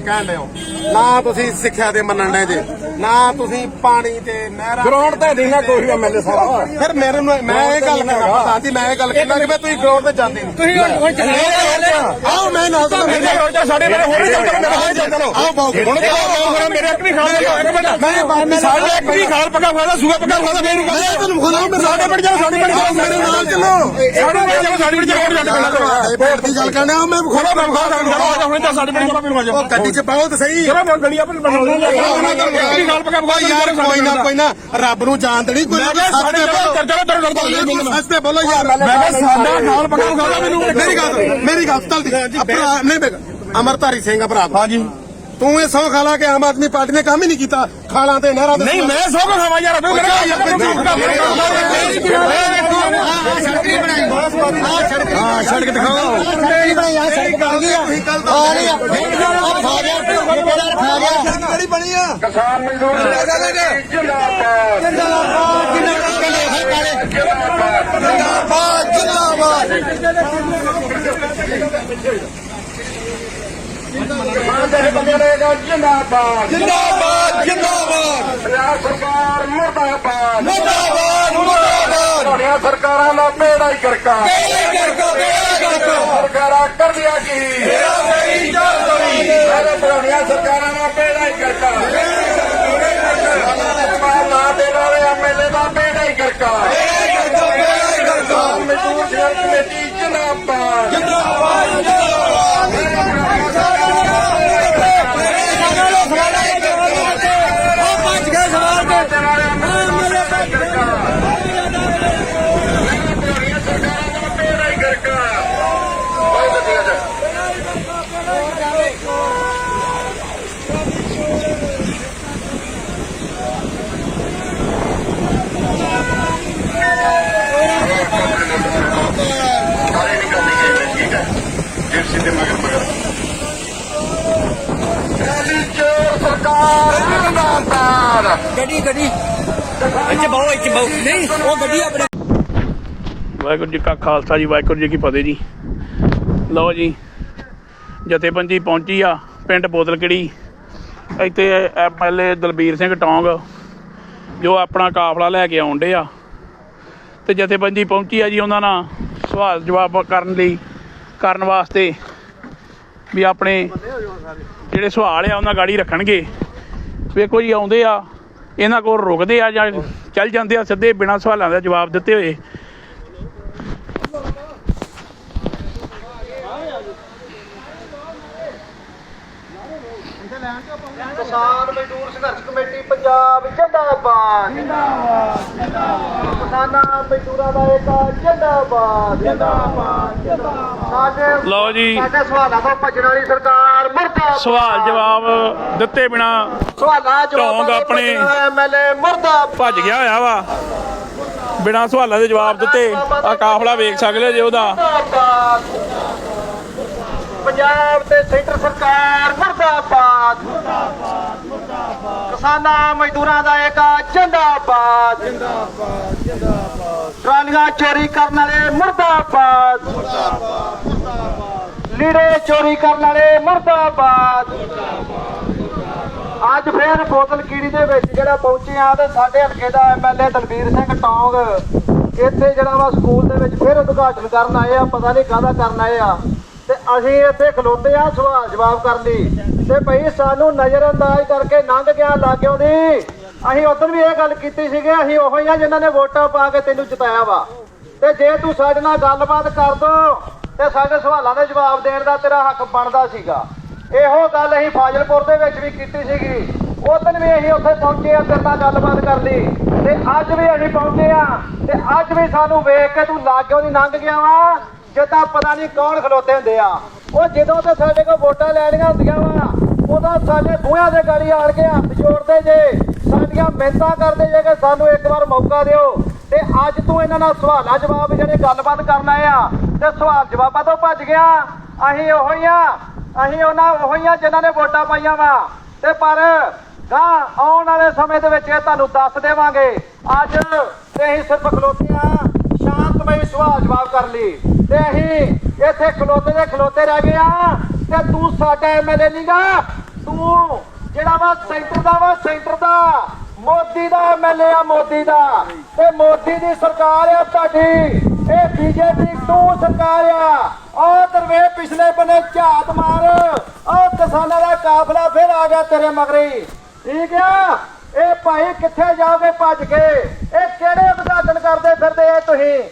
ਕਹਿਣ ਲਿਓ ਨਾ ਤੁਸੀਂ ਸਿੱਖਿਆ ਦੇ ਮੰਨਣ ਦੇ ਜੇ। ਨਾ ਤੁਸੀਂ ਪਾਣੀ ਤੇ ਨਹਿਰਾਂ ਗਰਾਊਂਡ ਤੇ ਦੇਣਾ ਕੋਈ ਐਮਐਲਏ ਸਾਰਾ। ਫਿਰ ਮੇਰੇ ਨੂੰ ਮੈਂ ਇਹ ਗੱਲ ਕਰਨਾ ਪਤਾ ਸੀ ਮੈਂ ਇਹ ਗੱਲ ਕਰਨਾ ਕਿ ਵੀ ਤੁਸੀਂ ਗਰਾਊਂਡ ਤੇ ਜਾਂਦੇ ਨਹੀਂ। ਤੁਸੀਂ ਹੁਣ ਚੱਲੇ। ਆਓ ਮੈਂ ਨਾਲ ਤਾਂ ਮੇਰੇ ਕੋਲ ਤਾਂ ਸਾਡੇ ਮੇਰੇ ਹੋਰ ਵੀ ਚੱਲ ਚਲੋ ਮੇਰੇ ਚੱਲ ਚਲੋ। ਆਓ ਬਾਉ ਹੁਣ ਤਾਂ ਆਓ ਫਿਰ ਮੇਰੇ ਇੱਕ ਵੀ ਖਾਲ ਇੱਕ ਮਿੰਟ। ਮੈਂ ਸਾਡੇ ਇੱਕ ਵੀ ਖਾਲ ਪੱਕਾ ਖਾਦਾ ਸੂਆ ਪੱਕਾ ਖਾਦਾ ਫੇਰ ਮੈਂ ਤੁਹਾਨੂੰ ਖੁਦਾ ਮੈਂ ਸਾਡੇ ਪਿੰਡ ਜਾਓ ਸਾਡੇ ਪਿੰਡ ਜਾਓ। ਮੇਰੇ ਨਾਲ ਚੱਲੋ। ਸਾਡੇ ਪਿੰਡ ਜਾਓ ਸਾਡੇ ਪਿੰਡ ਜਾਓ। ਸਾਡੇ ਪਿੰਡ ਜਾਓ ਬੈਠ ਦੀ ਗੱਲ ਕਰਨਾ? ਮੈਂ ਖੋਲੋ ਮੈਂ ਖਾ ਸਕਦੇ ਹੁਣ ਤਾਂ ਸਾਡੇ ਪਿੰਡ ਜਾਓ ਜਾਓ ਉਹ ਗੱਡੀ 'ਚ ਪਾਓ ਤੇ ਸਹੀ। ਚਲੋ ਮੈਂ ਗਲੀ ਆਪਣੀ ਬਣਾ ਲਈ ਖਾਲ ਪੱਕਾ ਓ ਯਾਰ ਕੋਈ ਨਾ ਕੋਈ ਨਾ ਰੱਬ ਨੂੰ ਜਾਣ ਦੇਣੀ ਕੋਈ ਮੈਂ ਕਿਹਾ ਸਾਡੇ ਪਿੰਡ ਚਲੋ ਚਲੋ ਚਲੋ ਸਸਤੇ ਬੋਲੋ ਯਾਰ। ਮੈਂ ਕਿਹਾ ਸਾਡਾ ਖਾਲ ਪੱਕਾ ਖਾਦਾ ਮੈਨੂੰ ਮੇਰੀ ਗੱਲ ਮੇਰੀ ਗੱਲ ਚੱਲਦੀ ਭਰਾ ਨਹੀਂ ਬੇਗਾ ਅਮਰਧਾਰੀ ਸਿੰਘ ਭਰਾ। ਹਾਂਜੀ। ਤੂੰ ਇਹ ਸੌ ਖਾਲਾ ਕਿ ਆਮ ਆਦਮੀ ਪਾਰਟੀ ਨੇ ਕੰਮ ਹੀ ਨਹੀਂ ਕੀਤਾ। ਖਾਲਾਂ ਤੇ ਨਹਿਰਾਂ ਤੇ ਨਹੀਂ ਮੈਂ ਸੌ ਖਾਵਾਂ ਯਾਰ ਤੂੰ ਮੇਰੇ ਕਿਹੜੀ ਬਣੀ ਆ ਕਿਸਾਨ ਮਜ਼ਦੂਰ ਜਿੰਦਾਬਾਦ ਜਿੰਦਾਬਾਦ ਜਿੰਦਾਬਾਦ ਕਿਸਾਨ ਬੰਦੇ ਰਹੇਗਾ ਜਿੰਦਾਬਾਦ ਜਿੰਦਾਬਾਦ ਜਿੰਦਾਬਾਦ ਪੰਜਾਬ ਸਰਕਾਰ ਮੁਰਦਾਬਾਦ ਮੁਰਦਾਬਾਦ ਤੁਹਾਡੀਆਂ ਸਰਕਾਰਾਂ ਦਾ ਬੇੜਾ ਹੀ ਕਰਕਾ ਬੇੜਾ ਕਰਕੋ ਬੇੜਾ ਕਰਕੋ ਸਰਕਾਰਾਂ ਕਰਦੀਆਂ ਕੀ? ਤੇਰਾ ਸਹੀ ਚੱਲ ਸਹੀ। ਸਾਰੇ ਤੁਹਾਡੀਆਂ ਸਰਕਾਰਾਂ ਦਾ ਬੇੜਾ ਹੀ ਕਰਕਾ ਜਵਾਬ ਨਾ ਦੇਣ ਵਾਲੇ ਐਮਐਲਏ ਦਾ ਬੇੜਾ ਹੀ ਕਰਕਾ ਕਿਸਾਨ ਮਜ਼ਦੂਰ ਸੰਘਰਸ਼ ਕਮੇਟੀ ਜਿੰਦਾਬਾਦ ਜਿੰਦਾਬਾਦ ਜਿੰਦਾਬਾਦ ਭੱਜ ਗਏ ਸਵਾਲ ਦੇਣ ਵਾਲੇ ਐਮਐਲਏ ਦਾ ਬੇੜਾ ਹੀ ਕਰਕਾ ਤੁਹਾਡੀਆਂ ਸਰਕਾਰਾਂ ਦਾ ਬੇੜਾ ਹੀ ਕਰਕਾ ਬਹੁਤ ਵਧੀਆ ਜੀ ਸਾਰੇ ਨਿਕਲਦੇ ਗਏ ਨੇ ਠੀਕ ਹੈ ਜਿਰਸੀ ਦੇ ਮਗਰ ਮਗਰ ਐਲੀ ਚੋਰ ਸਰਕਾਰ ਜਿੰਦਾਬਾਦ ਗੱਡੀ ਗੱਡੀ। ਇੱਥੇ ਬਹੁ ਇੱਥੇ ਬਹੁ। ਨਹੀਂ ਉਹ ਗੱਡੀ ਆਪਣੇ ਵਾਹਿਗੁਰੂ ਜੀ ਕਾ ਖਾਲਸਾ ਜੀ ਵਾਹਿਗੁਰੂ ਜੀ ਕੀ ਫਤਿਹ ਜੀ। ਲਓ ਜੀ ਜਥੇਬੰਦੀ ਪਹੁੰਚੀ ਆ ਪਿੰਡ ਬੋਤਲਕੜੀ ਇੱਥੇ ਐਮਐਲਏ ਦਲਬੀਰ ਸਿੰਘ ਟੌਂਗ ਜੋ ਆਪਣਾ ਕਾਫਲਾ ਲੈ ਕੇ ਆਉਂਦੇ ਆ। ਤੇ ਜਥੇਬੰਦੀ ਪਹੁੰਚੀ ਆ ਜੀ ਉਹਨਾਂ ਨਾਲ ਸਵਾਲ ਜਵਾਬ ਕਰਨ ਲਈ ਕਰਨ ਵਾਸਤੇ ਵੀ ਆਪਣੇ ਜਿਹੜੇ ਸਵਾਲ ਆ ਉਹਨਾਂ ਗਾੜੀ ਰੱਖਣਗੇ। ਵੇਖੋ ਜੀ ਆਉਂਦੇ ਆ ਇਹਨਾਂ ਕੋਲ ਰੁਕਦੇ ਆ ਜਾਂ ਚੱਲ ਜਾਂਦੇ ਆ ਸਿੱਧੇ ਬਿਨਾਂ ਸਵਾਲਾਂ ਦਾ ਜਵਾਬ ਦਿੱਤੇ ਹੋਏ। ਕਿਸਾਨ ਮਜ਼ਦੂਰ ਸੰਘਰਸ਼ ਕਮੇਟੀ ਪੰਜਾਬ ਜਿੰਦਾਬਾਦ। ਜਿੰਦਾਬਾਦ ਜਿੰਦਾਬਾਦ ਕਿਸਾਨਾਂ ਮਜ਼ਦੂਰਾਂ ਦਾ ਏਕਾ ਜਿੰਦਾਬਾਦ। ਜਿੰਦਾਬਾਦ ਜਿੰਦਾਬਾਦ। ਸਾਡੇ ਲਓ ਜੀ। ਸਾਡੇ ਸਵਾਲਾਂ ਤੋਂ ਭੱਜਣ ਵਾਲੀ ਸਰਕਾਰ ਸਵਾਲ ਜਵਾਬ ਦਿੱਤੇ ਬਿਨਾ ਸਵਾਲਾਂ ਜਵਾਬਾਂ ਢੌਂਗ ਆਪਣੇ ਐਮਐਲਏ ਮੁਰਦਾਬਾਦ ਭੱਜ ਗਿਆ ਹੋਇਆ ਵਾ। ਬਿਨਾ ਸਵਾਲਾਂ ਦੇ ਜਵਾਬ ਦਿੱਤੇ ਆ ਕਾਫਲਾ ਵੇਖ ਸਕਦੇ ਜੇ ਉਹਦਾ। ਪੰਜਾਬ ਤੇ ਸੈਂਟਰ ਸਰਕਾਰ ਮੁਰਦਾਬਾਦ। ਕਿਸਾਨਾਂ ਮਜ਼ਦੂਰਾਂ ਦਾ ਏਕਾ ਜਿੰਦਾਬਾਦ। ਜਿੰਦਾਬਾਦ ਜਿੰਦਾਬਾਦ ਟਰਾਲੀਆਂ ਚੋਰੀ ਕਰਨ ਵਾਲੇ ਮੁਰਦਾਬਾਦ ਮੁਰਦਾਬਾਦ ਮੁਰਦਾਬਾਦ। ਲੀੜੇ ਚੋਰੀ ਕਰਨ ਵਾਲੇ ਮੁਰਦਾਬਾਦ। ਅੱਜ ਫੇਰ ਬੋਤਲ ਕੀੜੀ ਦੇ ਵਿੱਚ ਜਿਹੜਾ ਪਹੁੰਚੇ ਆ ਤੇ ਸਾਡੇ ਹਲਕੇ ਦਾ ਐਮਐਲਏ ਦਲਬੀਰ ਸਿੰਘ ਟੌਂਗ ਇੱਥੇ ਜਿਹੜਾ ਵਾ ਸਕੂਲ ਦੇ ਵਿੱਚ ਫੇਰ ਉਦਘਾਟਨ ਕਰਨ ਆਏ ਆ, ਪਤਾ ਨਹੀਂ ਕਾਹਦਾ ਕਰਨ ਆਏ ਆ। ਤੇ ਅਸੀਂ ਇੱਥੇ ਖਲੋਤੇ ਆ ਸਵਾਲ ਜਵਾਬ ਕਰਨ ਲਈ। ਤੇ ਭਈ ਸਾਨੂੰ ਨਜ਼ਰਅੰਦਾਜ਼ ਕਰਕੇ ਲੰਘ ਗਿਆ ਲਾਗਿਓ ਦੀ। ਅਸੀਂ ਉਦੋਂ ਵੀ ਇਹ ਗੱਲ ਕੀਤੀ ਸੀਗੇ, ਅਸੀਂ ਉਹੋ ਹੀ ਆ ਜਿਨ੍ਹਾਂ ਨੇ ਵੋਟਾਂ ਪਾ ਕੇ ਤੈਨੂੰ ਜਿਤਾਇਆ ਵਾ। ਤੇ ਜੇ ਤੂੰ ਸਾਡੇ ਨਾਲ ਗੱਲਬਾਤ ਕਰ ਦੋ ਤੇ ਸਾਡੇ ਸਵਾਲਾਂ ਦੇ ਜਵਾਬ ਦੇਣ ਦਾ ਤੇਰਾ ਹੱਕ ਬਣਦਾ ਸੀਗਾ। ਇਹੋ ਗੱਲ ਅਸੀਂ ਫਾਜ਼ਿਲਪੁਰ ਦੇ ਵਿੱਚ ਵੀ ਕੀਤੀ ਸੀਗੀ। ਉਸ ਦਿਨ ਵੀ ਅਸੀਂ ਉੱਥੇ ਪਹੁੰਚੇ ਆ ਤੇਰੇ ਨਾਲ ਗੱਲਬਾਤ ਕਰ ਲਈ। ਤੇ ਅੱਜ ਵੀ ਅਸੀਂ ਪਹੁੰਚੇ ਆ ਤੇ ਅੱਜ ਵੀ ਸਾਨੂੰ ਵੇਖ ਕੇ ਤੂੰ ਲਾਗਿਓ ਨਹੀਂ ਲੰਘ ਗਿਆ ਵਾ, ਜਿੱਦਾਂ ਪਤਾ ਨਹੀਂ ਕੌਣ ਖਲੋਤੇ ਹੁੰਦੇ ਆ। ਉਹ ਜਦੋਂ ਤੇ ਸਾਡੇ ਕੋਲ ਵੋਟਾਂ ਲੈਣੀਆਂ ਹੁੰਦੀਆਂ ਵਾ, ਉਦੋਂ ਸਾਡੇ ਬੂਹਿਆਂ ਦੇ ਗਾੜੀ ਆੜ ਕੇ ਹੱਥ ਜੋੜਦੇ ਜੇ। ਸਾਡੀਆਂ ਮਿਹਨਤਾਂ ਕਰਦੇ ਜੇ ਕਿ ਸਾਨੂੰ ਇੱਕ ਵਾਰ ਮੌਕਾ ਦਿਓ। ਤੇ ਅੱਜ ਤੂੰ ਇਹਨਾਂ ਨਾਲ ਸਵਾਲਾਂ ਜਵਾਬ ਜਿਹੜੇ ਗੱਲਬਾਤ ਕਰਨ ਆਏ ਆ ਤੇ ਸਵਾਲ ਜਵਾਬਾਂ ਤੋਂ ਭੱਜ ਗਿਆ। ਅਸੀਂ ਉਹੋ ਆ ਅਸੀਂ ਉਹਨਾਂ ਉਹੋ ਆ ਜਿਨ੍ਹਾਂ ਨੇ ਵੋਟਾਂ ਪਾਈਆਂ ਵਾ। ਤੇ ਪਰ ਗਾਂ ਆਉਣ ਵਾਲੇ ਸਮੇਂ ਦੇ ਵਿੱਚ ਇਹ ਤੁਹਾਨੂੰ ਦੱਸ ਦੇਵਾਂਗੇ। ਅੱਜ ਤੇ ਅਸੀਂ ਸਿਰਫ ਖਲੋਤੇ ਆ ਸ਼ਾਂਤਮਈ ਸਵਾਲ ਜਵਾਬ ਕਰ ਲਈ। ਤੇ ਅਸੀਂ ਇੱਥੇ ਖਲੋਤੇ ਦੇ ਖਲੋਤੇ ਰਹਿ ਗਏ ਆ ਤੇ ਤੂੰ ਸਾਡਾ ਐਮਐਲਏ ਨਹੀਂਗਾ ਤੂੰ ਜਿਹੜਾ ਵਾ ਸੈਂਟਰ ਦਾ ਵਾ, ਸੈਂਟਰ ਦਾ। ਮੋਦੀ ਦਾ ਐਮਐਲਏ ਆ, ਮੋਦੀ ਦਾ। ਤੇ ਮੋਦੀ ਦੀ ਸਰਕਾਰ ਆ ਤੁਹਾਡੀ। ਇਹ ਬੀਜੇਪੀ ਤੂੰ ਸਰਕਾਰ ਆ। ਉਹ ਦਰਵੇ ਪਿਛਲੇ ਬੰਨੇ ਝਾਤ ਮਾਰ। ਉਹ ਕਿਸਾਨਾਂ ਦਾ ਕਾਫਲਾ ਫਿਰ ਆ ਗਿਆ ਤੇਰੇ ਮਗਰੀ। ਠੀਕ ਆ? ਇਹ ਭਾਈ ਕਿੱਥੇ ਜਾਓਗੇ ਭੱਜ ਕੇ? ਇਹ ਕਿਹੜੇ ਉਦਘਾਟਨ ਕਰਦੇ ਫਿਰਦੇ ਆ ਤੁਸੀਂ?